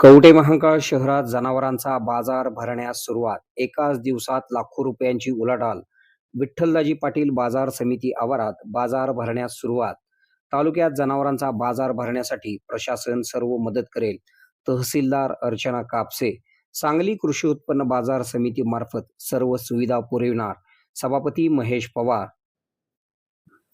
कवटे महांकाळ शहरात जनावरांचा बाजार भरण्यास सुरुवात. एकाच दिवसात लाखो रुपयांची उलाढाल. विठ्ठलदाजी पाटील बाजार समिती आवारात बाजार भरण्यास सुरुवात. तालुक्यात जनावरांचा बाजार भरण्यासाठी प्रशासन सर्व मदत करेल. तहसीलदार अर्चना कापसे. सांगली कृषी उत्पन्न बाजार समिती मार्फत सर्व सुविधा पुरविणार. सभापती महेश पवार.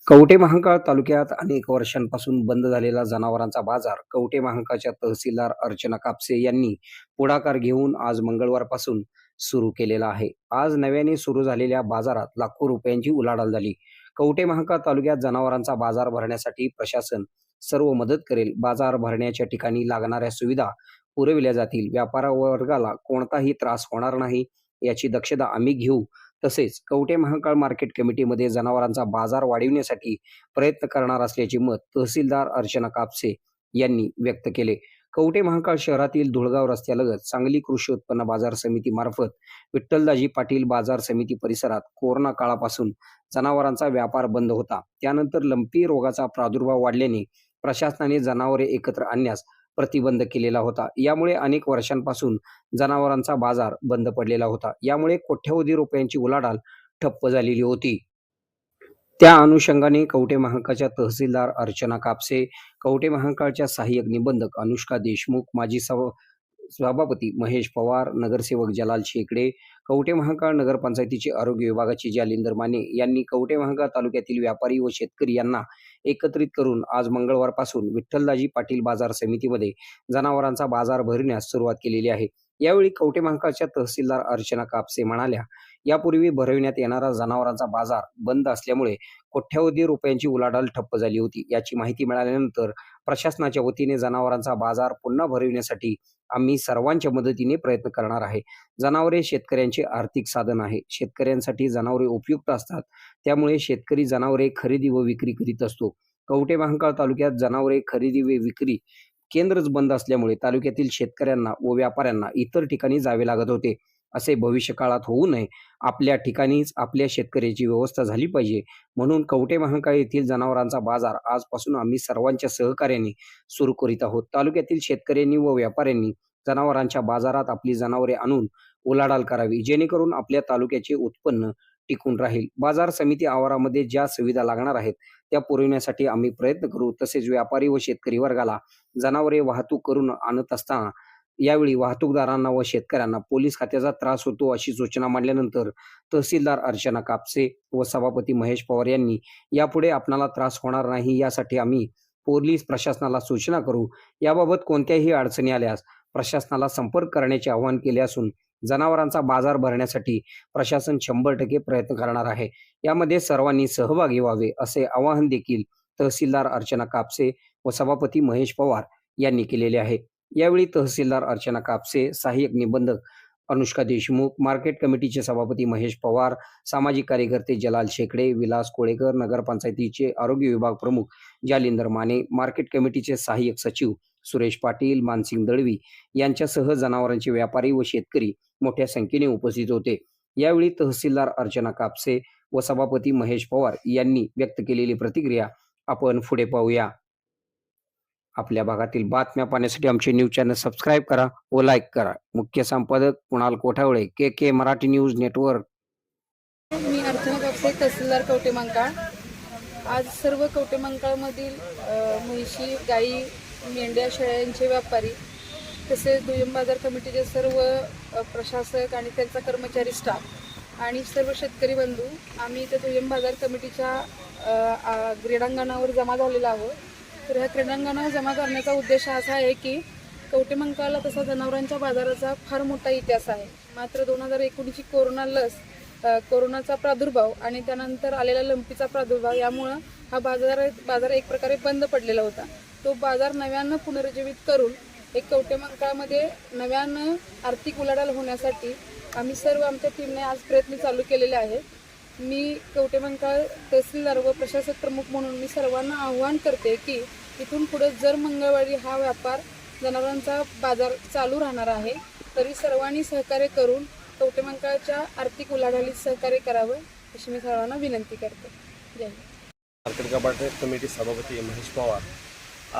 कवटे महांकाळ तालुक्यात अनेक वर्षांपासून बंद झालेला जनावरांचा बाजार कवटे महांकाळच्या तहसीलदार अर्चना कापसे यांनी पुढाकार घेऊन आज मंगळवारपासून सुरू केलेला आहे. आज नव्याने सुरू झालेल्या बाजारात लाखो रुपयांची उलाढाल झाली. कवटे महांकाळ तालुक्यात जनावरांचा बाजार भरण्यासाठी प्रशासन सर्व मदत करेल. बाजार भरण्याच्या ठिकाणी लागणाऱ्या सुविधा पुरविल्या जातील. व्यापारा वर्गाला कोणताही त्रास होणार नाही याची दक्षता आम्ही घेऊ. तसेच कवटे महाकाळ मार्केट कमिटीमध्ये जनावरांचा बाजार वाढविण्यासाठी प्रयत्न करणार असल्याचे मत तहसीलदार अर्चना कापसे यांनी व्यक्त केले. कवटे महाकाळ शहरातील धुळगाव रस्त्यालगत सांगली कृषी उत्पन्न बाजार समिती मार्फत विठ्ठलदाजी पाटील बाजार समिती परिसरात कोरोना काळापासून जनावरांचा व्यापार बंद होता. त्यानंतर लंपी रोगाचा प्रादुर्भाव वाढल्याने प्रशासनाने जनावरे एकत्र आणण्यास प्रतिबंध केलेला होता. यामुळे अनेक वर्षांपासून जनावरांचा बाजार बंद पडलेला होता. यामुळे कोट्यवधी रुपयांची उलाढाल ठप्प झालेली होती. त्या अनुषंगाने कवटे महाकाळच्या तहसीलदार अर्चना कापसे कवटे महाकाळच्या सहाय्यक निबंधक अनुष्का देशमुख माजी सव सभापती महेश पवार नगरसेवक जलाल शेकडे कवटे महाकाळ नगरपंचायतीचे आरोग्य विभागाचे जालिंदर माने यांनी कवटे महाकाळ तालुक्यातील व्यापारी व शेतकरी यांना एकत्रित करून आज मंगळवारपासून विठ्ठलदाजी पाटील बाजार समितीमध्ये जनावरांचा बाजार भरण्यास सुरुवात केलेली आहे. यावेळी कवटे महाकाळच्या तहसीलदार अर्चना कापसे म्हणाल्या यापूर्वी भरविण्यात येणारा जनावरांचा बाजार बंद असल्यामुळे कोट्यावधी रुपयांची उलाढाल ठप्प झाली होती. याची माहिती मिळाल्यानंतर प्रशासनाच्या वतीने जनावरांचा बाजार पुन्हा भरविण्यासाठी आम्ही सर्वांच्या मदतीने प्रयत्न करणार आहे. जनावरे शेतकऱ्यांचे आर्थिक साधन आहे. शेतकऱ्यांसाठी जनावरे उपयुक्त असतात. त्यामुळे शेतकरी जनावरे खरेदी व विक्री करीत असतो. कवठे महांकाळ तालुक्यात जनावरे खरेदी व विक्री केंद्रच बंद असल्यामुळे तालुक्यातील शेतकऱ्यांना व व्यापाऱ्यांना इतर ठिकाणी जावे लागत होते. असे भविष्य काळात होऊ नये. आपल्या ठिकाणीच आपल्या शेतकऱ्याची व्यवस्था झाली पाहिजे. म्हणून कवठे महाकाळ येथील जनावरांचा बाजार आजपासून आम्ही सर्वांच्या सहकार्याने सुरू करीत आहोत. तालुक्यातील शेतकऱ्यांनी व व्यापाऱ्यांनी जनावरांच्या बाजारात आपली जनावरे आणून उलाढाल करावी जेणेकरून आपल्या तालुक्याचे उत्पन्न टिकून राहील. बाजार समिती आवारामध्ये ज्या सुविधा लागणार आहेत त्या पुरविण्यासाठी आम्ही प्रयत्न करू. तसेच व्यापारी व शेतकरी वर्गाला जनावरे वाहतूक करून आणत असताना यावेळी वाहतूकदारांना व शेतकऱ्यांना पोलीस खात्याचा त्रास होतो अशी सूचना मांडल्यानंतर तहसीलदार अर्चना कापसे व सभापती महेश पवार यांनी यापुढे आपणाला त्रास होणार नाही यासाठी आम्ही पोलीस प्रशासनाला सूचना करू. याबाबत कोणत्याही अडचणी आल्यास प्रशासनाला संपर्क करण्याचे आवाहन केले असून जनावरांचा बाजार भरण्यासाठी प्रशासन शंभर टक्के प्रयत्न करणार आहे. यामध्ये सर्वांनी सहभागी व्हावे असे आवाहन देखील तहसीलदार अर्चना कापसे व सभापती महेश पवार यांनी केलेले आहे. यावेळी तहसीलदार अर्चना कापसे सहाय्यक निबंधक अनुष्का देशमुख मार्केट कमिटीचे सभापती महेश पवार सामाजिक कार्यकर्ते जलाल शेकडे विलास कोळेकर नगरपंचायतीचे आरोग्य विभाग प्रमुख जालिंदर माने मार्केट कमिटीचे सहाय्यक सचिव सुरेश पाटील मानसिंग दळवी यांच्यासह जनावरांचे व्यापारी व शेतकरी मोठ्या संख्येने उपस्थित होते. यावेळी तहसीलदार अर्चना कापसे व सभापती महेश पवार यांनी व्यक्त केलेली प्रतिक्रिया आपण पुढे पाहूया. आपल्या भागातील बातम्या पाहण्यासाठी आमचे न्यूज चॅनल सबस्क्राईब करा व लाईक करा. मुख्य संपादक Kunal Kothawale K K Marathi news network. मी अर्चना कापसे तहसीलदार कवटे मंकाळ. आज सर्व कवटे मंकाळमधील म्हैशी गाई मेंढ्या शेळ्यांचे व्यापारी तसेच दुय्यम बाजार कमिटीचे सर्व प्रशासक आणि त्यांचा कर्मचारी स्टाफ आणि सर्व शेतकरी बंधू आम्ही त्या दुय्यम बाजार कमिटीच्या क्रीडांगणावर जमा झालेलो आहोत. तर ह्या क्रीडांगणावर जमा करण्याचा उद्देश असा आहे की कवटेमंकाळला तसा जनावरांच्या बाजाराचा फार मोठा इतिहास आहे. मात्र दोन हजार एकोणीसची कोरोना लस कोरोनाचा प्रादुर्भाव आणि त्यानंतर आलेला लंपीचा प्रादुर्भाव यामुळं हा बाजार बाजार एक प्रकारे बंद पडलेला होता. तो बाजार नव्यानं पुनरुज्जीवित करून एक कवटेमंकाळमध्ये नव्यानं आर्थिक उलाढाल होण्यासाठी आम्ही सर्व आमच्या टीमने आज प्रयत्न चालू केलेले आहेत. मी कवटेमंकाळ तहसीलदार व प्रशासक प्रमुख म्हणून मी सर्वांना आव्हान करते की इथून पुढे जर मंगळवारी हा व्यापार जनावरांचा बाजार चालू राहणार आहे तरी सर्वांनी सहकार्य करून कवटेमंकाळच्या आर्थिक उलाढालीत सहकार्य करावं अशी मी सर्वांना विनंती करते. जय मार्केट कपाट कमिटी सभापती महेश पवार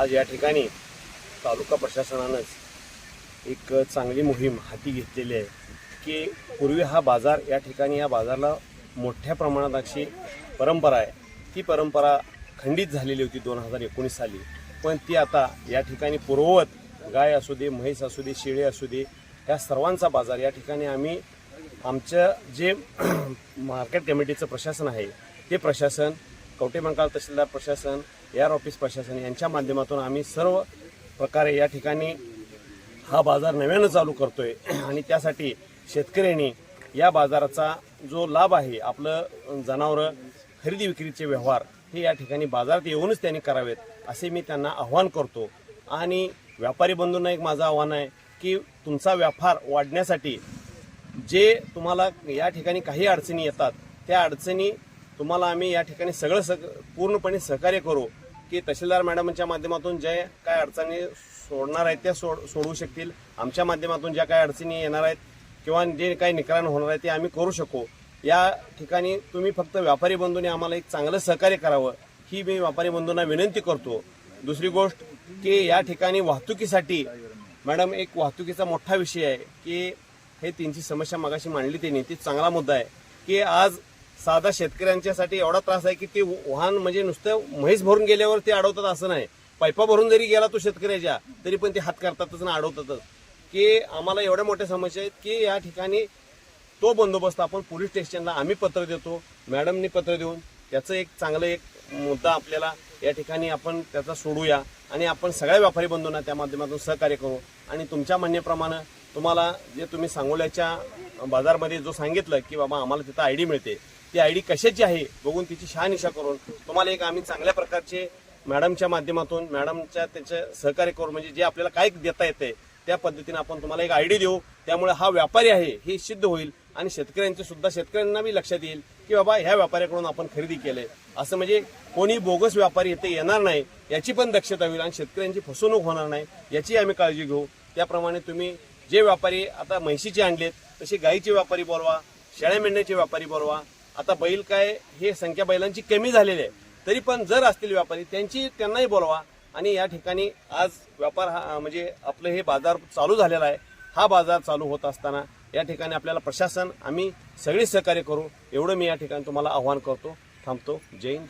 आज या ठिकाणी तालुका प्रशासनानंच एक चांगली मोहीम हाती घेतलेली आहे की पूर्वी हा बाजार या ठिकाणी या बाजारला मोठ्या प्रमाणात अशी परंपरा आहे. ती परंपरा खंडित झालेली होती दोन हजार एकोणीस साली. पण ती आता या ठिकाणी पूर्ववत गाय असू दे म्हैस असू दे शेळे असू दे ह्या सर्वांचा बाजार. या ठिकाणी आम्ही आमचं जे मार्केट कमिटीचं प्रशासन आहे ते प्रशासन कवटेमंकाळ तहसीलदार प्रशासन एअर ऑफिस प्रशासन यांच्या माध्यमातून आम्ही सर्व प्रकारे या ठिकाणी हा बाजार नव्यानं चालू करतोय. आणि त्यासाठी शेतकऱ्यांनी या बाजाराचा जो लाभ आहे आपलं जनावरं खरेदी विक्रीचे व्यवहार हे या ठिकाणी बाजारात येऊनच त्यांनी करावेत असे मी त्यांना आव्हान करतो. आणि व्यापारी बंधूंना एक माझं आव्हान आहे की तुमचा व्यापार वाढण्यासाठी जे तुम्हाला या ठिकाणी काही अडचणी येतात त्या अडचणी तुम्हाला आम्ही या ठिकाणी सगळं सग पूर्णपणे सहकार्य करू की तहसीलदार मॅडमांच्या माध्यमातून जे काय अडचणी सोडणार आहेत त्या सोड सोडवू शकतील. आमच्या माध्यमातून ज्या काही अडचणी येणार आहेत किंवा जे काही निकरण होणार आहे ते आम्ही करू शकू. या ठिकाणी तुम्ही फक्त व्यापारी बंधूंनी आम्हाला एक चांगलं सहकार्य करावं ही मी व्यापारी बंधूंना विनंती करतो. दुसरी गोष्ट की या ठिकाणी वाहतुकीसाठी मॅडम एक वाहतुकीचा मोठा विषय आहे की हे त्यांची समस्या मागाशी मांडली त्यांनी ती चांगला मुद्दा आहे की आज साधा शेतकऱ्यांच्यासाठी एवढा त्रास आहे की ते वाहन म्हणजे नुसतं म्हैस भरून गेल्यावर ते अडवतात असं नाही. पायपा भरून जरी गेला तो शेतकऱ्याच्या तरी पण ते हात करतातच ना अडवतातच. की आम्हाला एवढ्या मोठ्या समस्या आहेत की या ठिकाणी तो बंदोबस्त आपण पोलीस स्टेशनला आम्ही पत्र देतो मॅडमनी पत्र देऊन. त्याचं एक चांगलं एक मुद्दा आपल्याला या ठिकाणी आपण त्याचा सोडूया आणि आपण सगळ्या व्यापारी बंधूंना त्या माध्यमातून सहकार्य करू. आणि तुमच्या म्हणण्याप्रमाणे तुम्हाला जे तुम्ही सांगोल्याच्या बाजारमध्ये जो सांगितलं की बाबा आम्हाला तिथं आय डी मिळते ती आय डी कशाची आहे बघून तिची शहानिशा करून तुम्हाला एक आम्ही चांगल्या प्रकारचे मॅडमच्या माध्यमातून मॅडमच्या त्याचं सहकार्य करून म्हणजे जे आपल्याला काय देता येते त्या पद्धतीने आपण तुम्हाला एक आय डी देऊ. त्यामुळे हा व्यापारी आहे हे सिद्ध होईल. आणि शेतकऱ्यांचे सुद्धा शेतकऱ्यांना बी लक्षात येईल की बाबा ह्या व्यापाऱ्याकडून आपण खरेदी केले असं म्हणजे कोणी बोगस व्यापारी इथे येणार नाही याची पण दक्षता होईल आणि शेतकऱ्यांची फसवणूक होणार नाही याची आम्ही काळजी घेऊ. त्याप्रमाणे तुम्ही जे व्यापारी आता म्हैशीचे आणलेत तसे गाईचे व्यापारी बोलवा शेळ्या मेंढ्याचे व्यापारी बोलवा. आता बैल काय हे संख्या बैलांची कमी झालेली आहे. तरी पण जर असतील व्यापारी त्यांची त्यांनाही बोलवा. आणि या ठिकाणी आज व्यापार हा म्हणजे आपलं हे बाजार चालू झालेला आहे. हा बाजार चालू होत असताना या ठिकाणी आपल्याला प्रशासन आम्ही सगळे सहकार्य करू. एवढं मी या ठिकाणी तुम्हाला आव्हान करतो थांबतो. जय हिंद.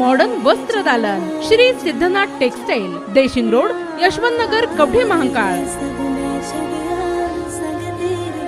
मॉडर्न वस्त्र दालन. Shri Siddhanath textile Deshing road Yashwant Nagar Kavathe Mahankal.